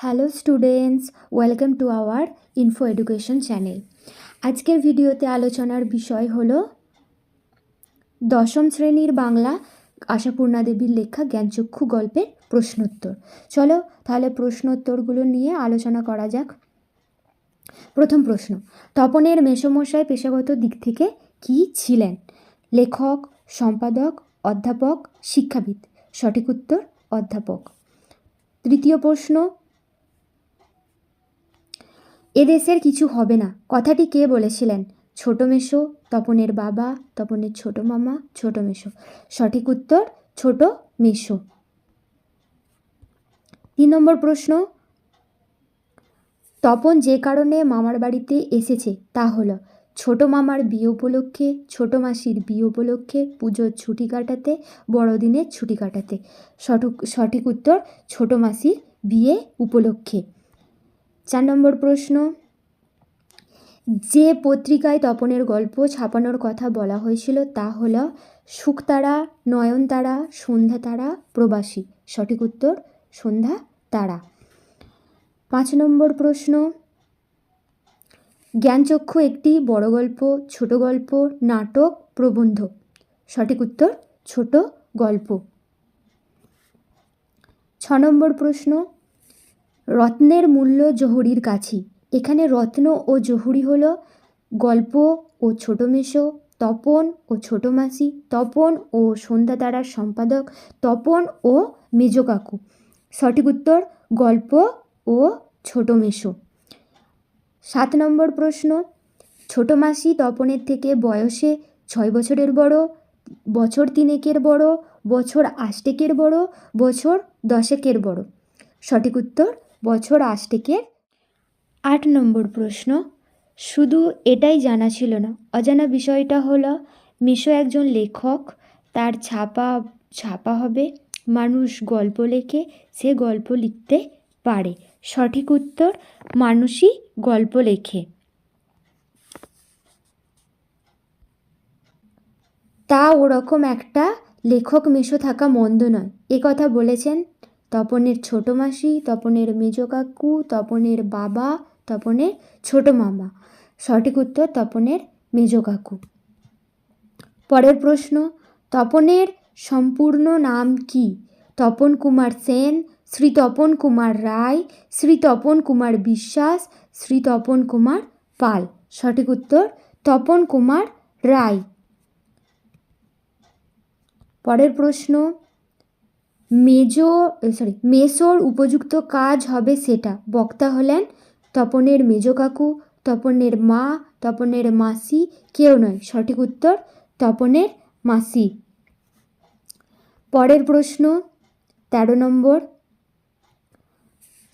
Hello students welcome to our info education channel আজকের ভিডিওতে আলোচনার বিষয় হল দশম শ্রেণির বাংলা আশাপূর্ণা দেবীর লেখা জ্ঞানচক্ষু গল্পের প্রশ্নোত্তর। চলো তাহলে প্রশ্নোত্তরগুলো নিয়ে আলোচনা করা যাক। প্রথম প্রশ্ন, তপনের মেসমশাই পেশাগত দিক থেকে কী ছিলেন? লেখক, সম্পাদক, অধ্যাপক, শিক্ষাবিদ। সঠিক উত্তর, অধ্যাপক। তৃতীয় প্রশ্ন এদেশের কিছু হবে না। কথাটি কে বলেছিলেন? ছোট মেশো তপনের বাবা, তপনের ছোট মামা, ছোট মেশো সঠিক উত্তর, ছোট মেশো তিন নম্বর প্রশ্ন। তপন যে কারণে মামার বাড়িতে এসেছে, তা হলো, ছোট মামার বিয়ে উপলক্ষে, ছোট মাসির বিয়ে উপলক্ষে, পুজোর ছুটি কাটাতে, বড়দিনের ছুটি কাটাতে। সঠিক সঠিক উত্তর, ছোট মাসির বিয়ে উপলক্ষে। চার নম্বর প্রশ্ন। যে পত্রিকায় তপনের গল্প ছাপানোর কথা বলা হয়েছিল তা হল শুকতারা, নয়নতারা সন্ধ্যা তারা প্রবাসী। সঠিক উত্তর সন্ধ্যা তারা পাঁচ নম্বর প্রশ্ন। জ্ঞানচক্ষু একটি বড় গল্প, ছোট গল্প, নাটক, প্রবন্ধ। সঠিক উত্তর, ছোট গল্প। ছ নম্বর প্রশ্ন। রত্নের মূল্য জহুরির কাছি। এখানে রত্ন ও জহুরি হল গল্প ও ছোট মেশো, তপন ও ছোট মাসি, তপন ও সন্ধ্যা তারার সম্পাদক, তপন ও মেজ কাকু। সঠিক উত্তর, গল্প ও ছোট মেশো। সাত নম্বর প্রশ্ন, ছোট মাসি তপনের থেকে বয়সে ছয় বছরের বড়, বছর তিনেকের বড়, বছর আষ্টেকের বড়, বছর দশেকের বড়। সঠিক উত্তর বছর আষ্টেকের আট নম্বর প্রশ্ন, শুধু এটাই জানা ছিল না, অজানা বিষয়টা হলো, মিশো একজন লেখক, তার ছাপা ছাপা হবে, মানুষ গল্প লেখে, সে গল্প লিখতে পারে। সঠিক উত্তর, মানুষই গল্প লেখে। তা ওরকম একটা লেখক মিশো থাকা মন্দ নয়। এ কথা বলেছেন তপনের ছোট মাসি, তপনের মেজ কাকু, তপনের বাবা, তপনের ছোট মামা। সঠিক উত্তর, তপনের মেজ কাকু। পরের প্রশ্ন, তপনের সম্পূর্ণ নাম কি? তপন কুমার সেন, শ্রী তপন কুমার রায়, শ্রী তপন কুমার বিশ্বাস, শ্রী তপন কুমার পাল। সঠিক উত্তর, তপন কুমার রায়। পরের প্রশ্ন মেজো সরি মেসোর উপযুক্ত কাজ হবে সেটা। বক্তা হলেন তপনের মেজ কাকু, তপনের মা, তপনের মাসি, কেউ নয়, সঠিক উত্তর তপনের মাসি। পরের প্রশ্ন, তেরো নম্বর,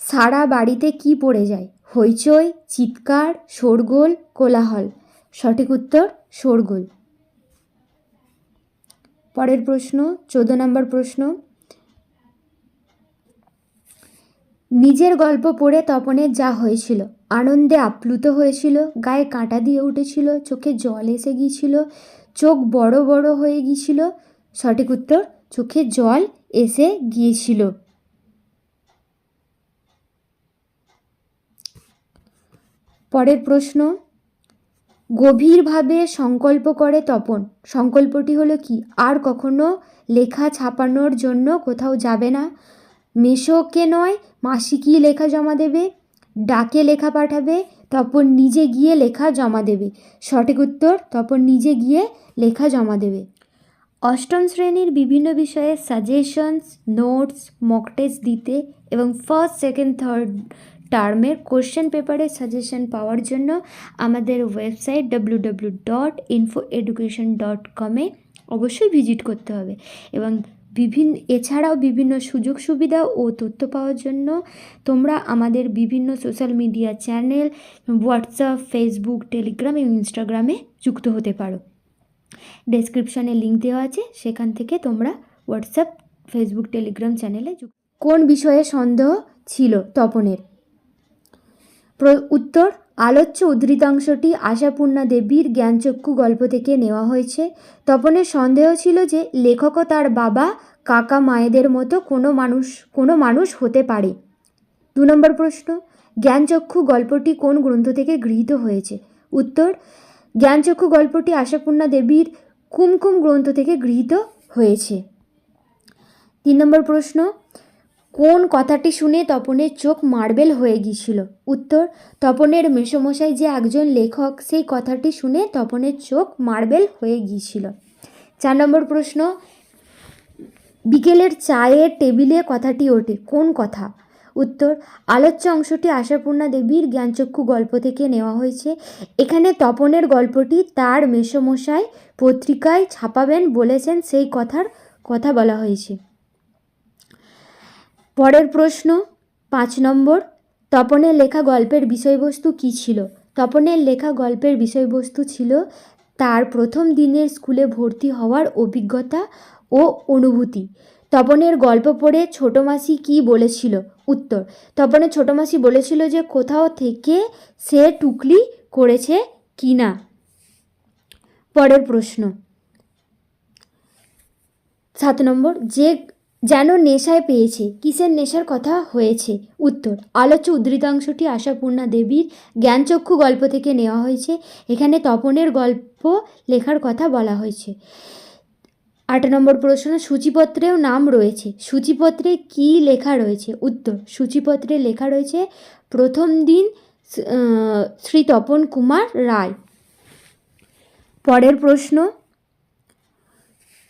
সারা বাড়িতে কি পড়ে যায়? হইচই, চিৎকার, শোরগোল, কোলাহল। সঠিক উত্তর, শোরগোল। পরের প্রশ্ন, চোদ্দ নম্বর প্রশ্ন নিজের গল্প পড়ে তপনের যা হয়েছিল, আনন্দে আপ্লুত হয়েছিল, গায়ে কাঁটা দিয়ে উঠেছিল, চোখে জল এসে গিয়েছিল, চোখ বড় বড় হয়ে গিয়েছিল, সঠিক উত্তর, চোখে জল এসে গিয়েছিল। পরের প্রশ্ন, গভীরভাবে সংকল্প করে তপন। সংকল্পটি হলো কি? আর কখনো লেখা ছাপানোর জন্য কোথাও যাবে না। মেশোকে নয়, মাসি কি লেখা জমা দেবে, ডাকে লেখা পাঠাবে, তপন নিজে গিয়ে লেখা জমা দেবে। সঠিক উত্তর, তপন নিজে গিয়ে লেখা জমা দেবে। অষ্টম শ্রেণির বিভিন্ন বিষয়ে সাজেশনস নোটস মক টেস্ট দিতে এবং ফার্স্ট সেকেন্ড থার্ড টার্মের কোশ্চেন পেপারের সাজেশন পাওয়ার জন্য আমাদের website W W dot info education dot কমে অবশ্যই ভিজিট করতে হবে। এবং বিভিন্ন, এছাড়াও বিভিন্ন সুযোগ সুবিধা ও তথ্য পাওয়ার জন্য তোমরা আমাদের বিভিন্ন social media channel WhatsApp Facebook Telegram এবং ইনস্টাগ্রামে যুক্ত হতে পারো। ডেসক্রিপশানে লিঙ্ক দেওয়া আছে, সেখান থেকে তোমরা হোয়াটসঅ্যাপ ফেসবুক টেলিগ্রাম চ্যানেলে কোন বিষয়ে সন্দেহ ছিল তপনের? উত্তর আলোচ্য উদ্ধৃতাংশটি আশাপূর্ণা দেবীর জ্ঞানচক্ষু গল্প থেকে নেওয়া হয়েছে। তপনের সন্দেহ ছিল যে লেখকও তার বাবা, কাকা মায়েদের মতো কোনো মানুষ কোনো মানুষ হতে পারে। দু নম্বর প্রশ্ন, জ্ঞানচক্ষু গল্পটি কোন গ্রন্থ থেকে গৃহীত হয়েছে? উত্তর, জ্ঞানচক্ষু গল্পটি আশাপূর্ণা দেবীর কুমকুম গ্রন্থ থেকে গৃহীত হয়েছে। তিন নম্বর প্রশ্ন কোন কথাটি শুনে তপনের চোখ মার্বেল হয়ে গিয়েছিল? উত্তর, তপনের মেসমশাই যে একজন লেখক, সেই কথাটি শুনে তপনের চোখ মার্বেল হয়ে গিয়েছিল। চার নম্বর প্রশ্ন, বিকেলের চায়ের টেবিলে কথাটি ওঠে, কোন কথা? উত্তর, আলোচ্য অংশটি আশাপূর্ণা দেবীর জ্ঞানচক্ষু গল্প থেকে নেওয়া হয়েছে। এখানে তপনের গল্পটি তার মেসমশাই পত্রিকায় ছাপাবেন বলেছেন, সেই কথার কথা বলা হয়েছে। পরের প্রশ্ন, পাঁচ নম্বর, তপনের লেখা গল্পের বিষয়বস্তু কী ছিল? তপনের লেখা গল্পের বিষয়বস্তু ছিল তার প্রথম দিনের স্কুলে ভর্তি হওয়ার অভিজ্ঞতা ও অনুভূতি। তপনের গল্প পড়ে ছোটো মাসি কী বলেছিল? উত্তর, তপনের ছোটো মাসি বলেছিল যে কোথাও থেকে সে টুকলি করেছে কি না। পরের প্রশ্ন, সাত নম্বর, যে যেন নেশায় পেয়েছে, কিসের নেশার কথা হয়েছে? উত্তর, আলোচ্য উদ্ধৃতাংশটি আশাপূর্ণা দেবীর জ্ঞানচক্ষু গল্প থেকে নেওয়া হয়েছে। এখানে তপনের গল্প লেখার কথা বলা হয়েছে। আট নম্বর প্রশ্ন, সূচিপত্রেও নাম রয়েছে। সূচিপত্রে কি লেখা রয়েছে? উত্তর, সূচিপত্রে লেখা রয়েছে, প্রথম দিন শ্রী তপন কুমার রায়। পরের প্রশ্ন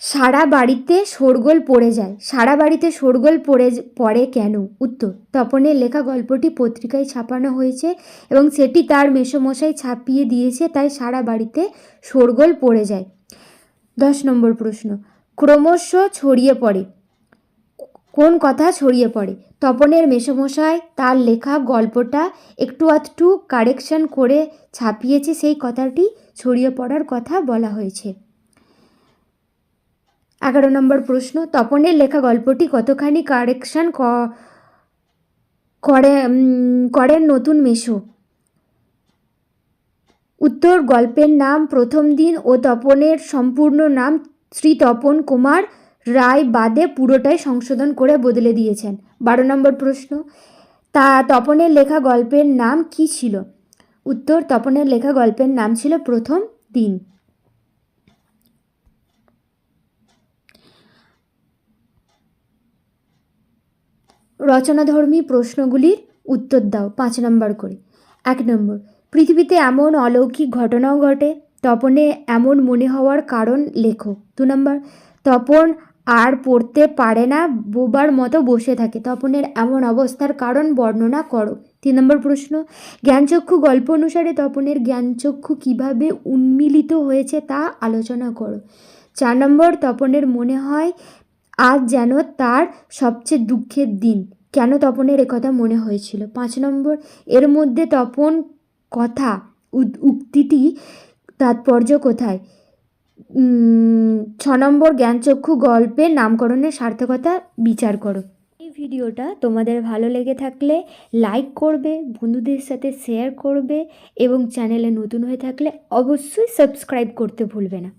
সারা বাড়িতে শোরগোল পড়ে যায়। সারা বাড়িতে শোরগোল পড়ে পড়ে কেন? উত্তর, তপনের লেখা গল্পটি পত্রিকায় ছাপানো হয়েছে এবং সেটি তার মেসমশাই ছাপিয়ে দিয়েছে, তাই সারা বাড়িতে শোরগোল পড়ে যায়। দশ নম্বর প্রশ্ন, ক্রমশ ছড়িয়ে পড়ে। কোন কথা ছড়িয়ে পড়ে? তপনের মেসমশাই তার লেখা গল্পটা একটু আধটু কারেকশন করে ছাপিয়েছে, সেই কথাটি ছড়িয়ে পড়ার কথা বলা হয়েছে। এগারো নম্বর প্রশ্ন, তপনের লেখা গল্পটি কতখানি কারেকশন করে করেন নতুন মেশো? উত্তর, গল্পের নাম প্রথম দিন ও তপনের সম্পূর্ণ নাম শ্রী তপন কুমার রায় বাদে পুরোটাই সংশোধন করে বদলে দিয়েছেন। বারো নম্বর প্রশ্ন, তা তপনের লেখা গল্পের নাম কি ছিল? উত্তর, তপনের লেখা গল্পের নাম ছিল প্রথম দিন। রচনাধর্মী প্রশ্নগুলির উত্তর দাও, পাঁচ নম্বর করে। এক নম্বর, পৃথিবীতে এমন অলৌকিক ঘটনাও ঘটে, তপনে এমন মনে হওয়ার কারণ লেখো। দু নম্বর, তপন আর পড়তে পারে না, বোবার মতো বসে থাকে। তপনের এমন অবস্থার কারণ বর্ণনা করো। তিন নম্বর প্রশ্ন, জ্ঞানচক্ষু গল্প অনুসারে তপনের জ্ঞানচক্ষু কীভাবে উন্মিলিত হয়েছে তা আলোচনা করো। চার নম্বর, তপনের মনে হয় আজ যেন তার সবচেয়ে দুঃখের দিন। কেন তপনের একথা মনে হয়েছিল? পাঁচ নম্বর, এর মধ্যে তপন কথা উক্তিটি তাৎপর্য কোথায়? ছ নম্বর, জ্ঞানচক্ষু গল্পের নামকরণের সার্থকতা বিচার করো। এই ভিডিওটা তোমাদের ভালো লেগে থাকলে লাইক করবে, বন্ধুদের সাথে শেয়ার করবে এবং চ্যানেলে নতুন হয়ে থাকলে অবশ্যই সাবস্ক্রাইব করতে ভুলবে না।